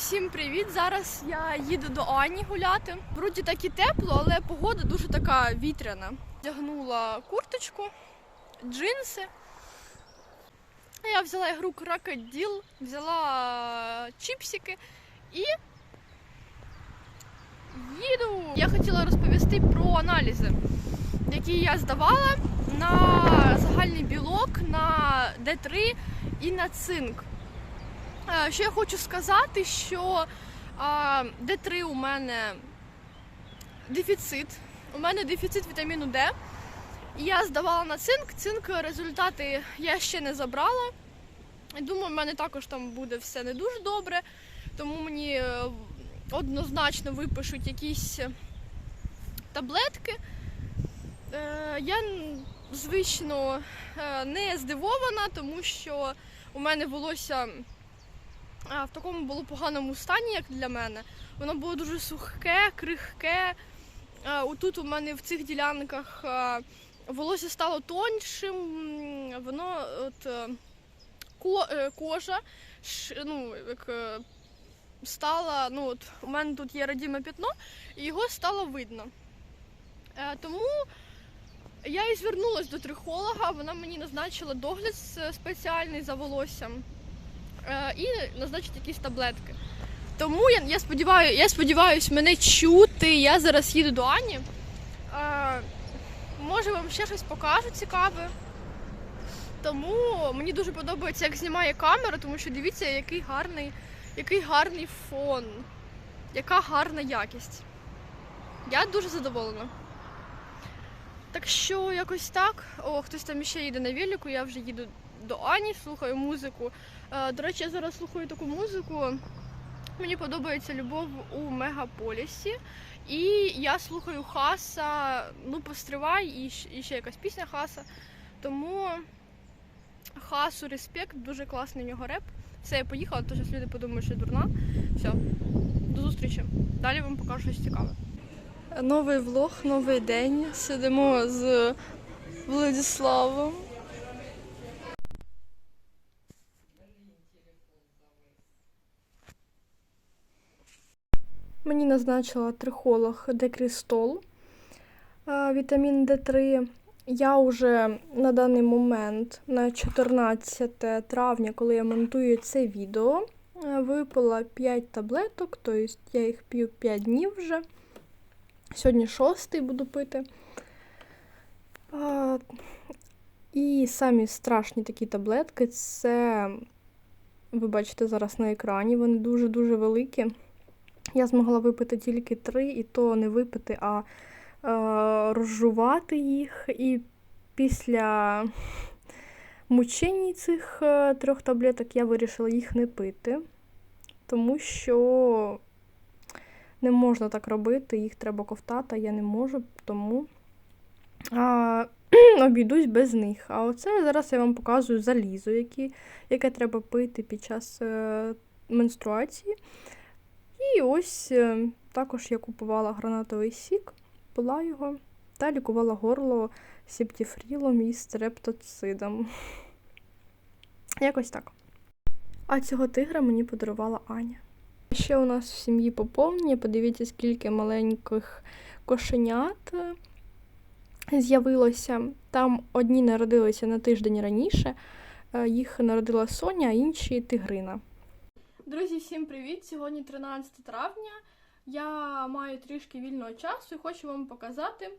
всім привіт! Зараз я їду до Ані гуляти. Вроді так і тепло, але погода дуже така вітряна. Вдягнула курточку, джинси. Я взяла ігру крокодил, взяла чіпсики і їду. Я хотіла розповісти про аналізи, які я здавала на загальний білок, на Д3 і на цинк. Е, Що я хочу сказати, що а, Д3 у мене дефіцит. У мене дефіцит вітаміну Д. Я здавала на цинк. Цинк результати я ще не забрала. Думаю, в мене також там буде все не дуже добре, тому мені е, однозначно випишуть якісь таблетки. Е, Я, звично, не здивована, тому що у мене волосся в такому було поганому стані, як для мене. Воно було дуже сухе, крихке. Отут у мене в цих ділянках волосся стало тоншим, воно от е, е, кожа, ну, як е, стала, ну от у мене тут є родіме пятно, і його стало видно. Тому я і звернулася до трихолога, вона мені назначила догляд спеціальний за волоссям і назначить якісь таблетки. Тому я, я сподіваюся, я сподіваюсь, мене чути. Я зараз їду до Ані. Е, може, вам ще щось покажу цікаве. Тому мені дуже подобається, як знімає камера, тому що дивіться, який гарний, який гарний фон, яка гарна якість. Я дуже задоволена. Так що якось так. О, хтось там ще їде на велику, я вже їду до Ані, слухаю музику. Е, До речі, я зараз слухаю таку музику. Мені подобається любов у мегаполісі. І я слухаю Хаса, ну постривай, і, ще якась пісня Хаса. Тому Хасу респект, дуже класний в нього реп. Все, я поїхала, то зараз люди подумають, що я дурна. Все, до зустрічі. Далі вам покажу щось цікаве. Новий влог, новий день. Сидимо з Владиславом. Мені назначила трихолог декристол, е, вітамін Д3. Я вже на даний момент, на 14 травня, коли я монтую це відео, е, випила 5 таблеток, тобто я їх п'ю 5 днів вже. Сьогодні шостий буду пити. І самі страшні такі таблетки це, ви бачите зараз на екрані, вони дуже-дуже великі. Я змогла випити тільки три, і то не випити, а е, розжувати їх. І після мучень цих е, трьох таблеток я вирішила їх не пити, тому що не можна так робити, їх треба ковтати, я не можу, тому а, обійдусь без них. А оце зараз я вам показую залізо, які, яке треба пити під час е, менструації. І ось е, також я купувала гранатовий сік, пила його та лікувала горло септіфрілом і стрептоцидом. Якось так. А цього тигра мені подарувала Аня. Ще у нас в сім'ї поповнення. Подивіться, скільки маленьких кошенят е, з'явилося. Там одні народилися на тиждень раніше. е, Їх народила Соня, а інші тигрина. Друзі, всім привіт! Сьогодні 13 травня. Я маю трішки вільного часу і хочу вам показати,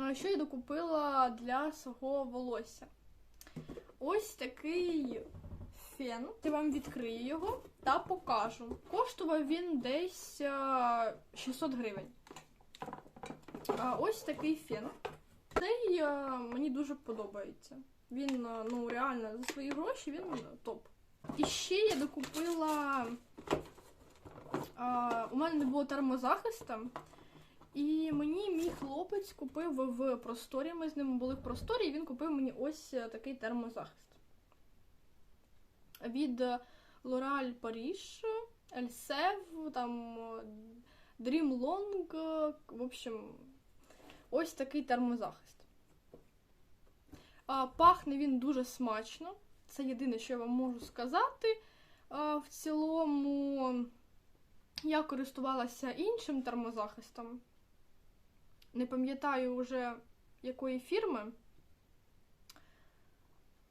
е, що я докупила для свого волосся. Ось такий фен. Я вам відкрию його та покажу. Коштував він десь е, 600 гривень. Ось такий фен. Цей е, мені дуже подобається. Він е, ну реально за свої гроші він е, топ. І ще я докупила. А, у мене не було термозахисту. І мені мій хлопець купив в просторі. Ми з ним були в просторі, і він купив мені ось е, такий термозахист. Від е, L'Oréal Paris, Elsev, там е, Dream Long, е, в общем, ось такий термозахист. А, пахне він дуже смачно. Це єдине, що я вам можу сказати. В цілому я користувалася іншим термозахистом. Не пам'ятаю вже якої фірми.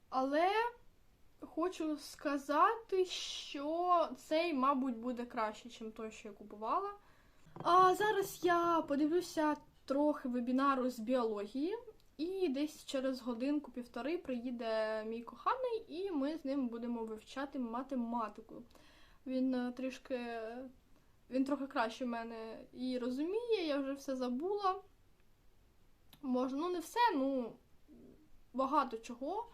Але хочу сказати, що цей, мабуть, буде краще, ніж той, що я купувала. А зараз я подивлюся трохи вебінару з біології, і десь через годинку-півтори приїде мій коханий, і ми з ним будемо вивчати математику. Він е, трішки. Він трохи краще мене і розуміє, я вже все забула. Може, ну не все, ну багато чого.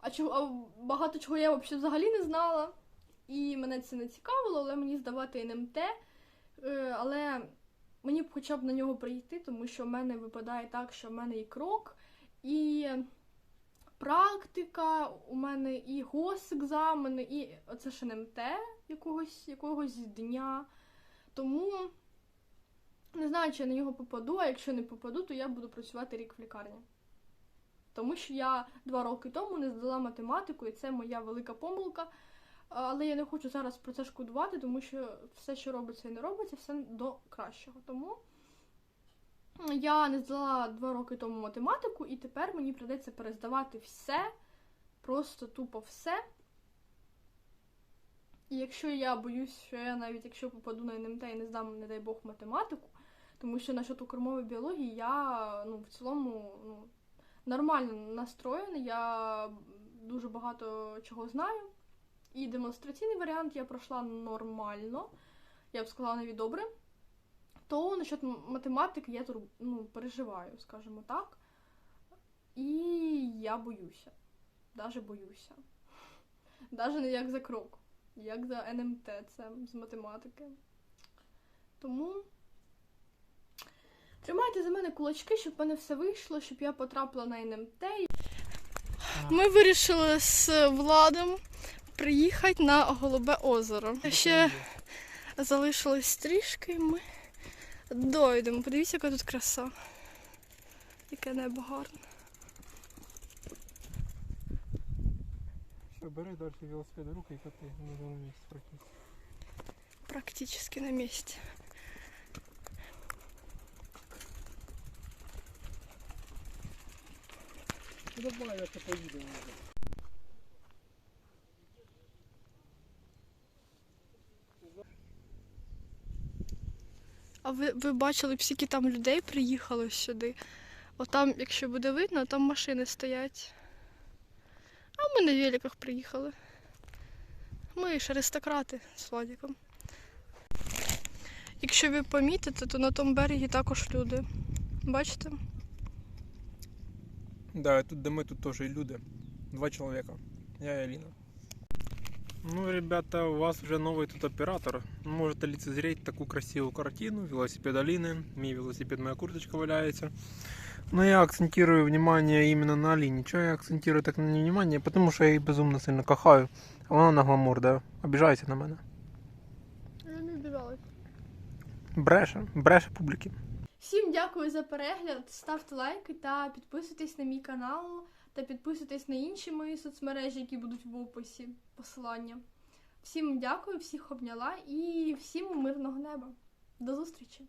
А чого а багато чого я взагалі взагалі не знала. І мене це не цікавило, але мені здавати НМТ. Е, але мені б хоча б на нього прийти, тому що в мене випадає так, що в мене і крок, і практика, у мене і госекзамени, і оце ж НМТ якогось, якогось дня. Тому не знаю, чи я на нього попаду, а якщо не попаду, то я буду працювати рік в лікарні. Тому що я два роки тому не здала математику, і це моя велика помилка. Але я не хочу зараз про це шкодувати, тому що все, що робиться і не робиться, все до кращого. Тому я не здала два роки тому математику, і тепер мені придеться перездавати все, просто тупо все. І якщо я боюсь, що я навіть якщо попаду на НМТ і не здам, не дай Бог, математику, тому що насчет кормової біології я ну, в цілому ну, нормально настроєна, я дуже багато чого знаю. І демонстраційний варіант я пройшла нормально, я б сказала навіть добре. То насчет математики я тур- ну, переживаю, скажімо так. І я боюся. Даже боюся. Даже не як за крок, як за НМТ, це з математики. Тому тримайте за мене кулачки, щоб в мене все вийшло, щоб я потрапила на НМТ. Ми вирішили з Владом приїхати на Голубе озеро. Ще залишилось трішки, і ми дойдемо. Подивіться, яка тут краса. Яке небо гарне. Все, бери далі велосипед руки і кати, можна на місці практично. Практически на місці. Давай, я це поїдемо. А ви, ви бачили б, скільки там людей приїхало сюди. Отам, якщо буде видно, там машини стоять. А ми на великах приїхали. Ми ж аристократи з Владиком. Якщо ви помітите, то на тому берегі також люди. Бачите? Да, тут де ми, тут теж і люди. Два чоловіка. Я і Аліна. Ну, ребята, у вас вже новий тут оператор. Можете лицезреть таку красиву картину. Велосипед Алины. Мій велосипед, моя курточка валяется. Но я акцентирую внимание именно на Алине. Чего я акцентирую так на ней внимание? Потому что я її безумно сильно кохаю. А вона на гламур, да? На мене. Я не вбіжалась. Бреше, бреше публіки. Всім дякую за перегляд. Ставте лайки та підписуйтесь на мій канал та підписуйтесь на інші мої соцмережі, які будуть в описі посилання. Всім дякую, всіх обняла і всім мирного неба. До зустрічі!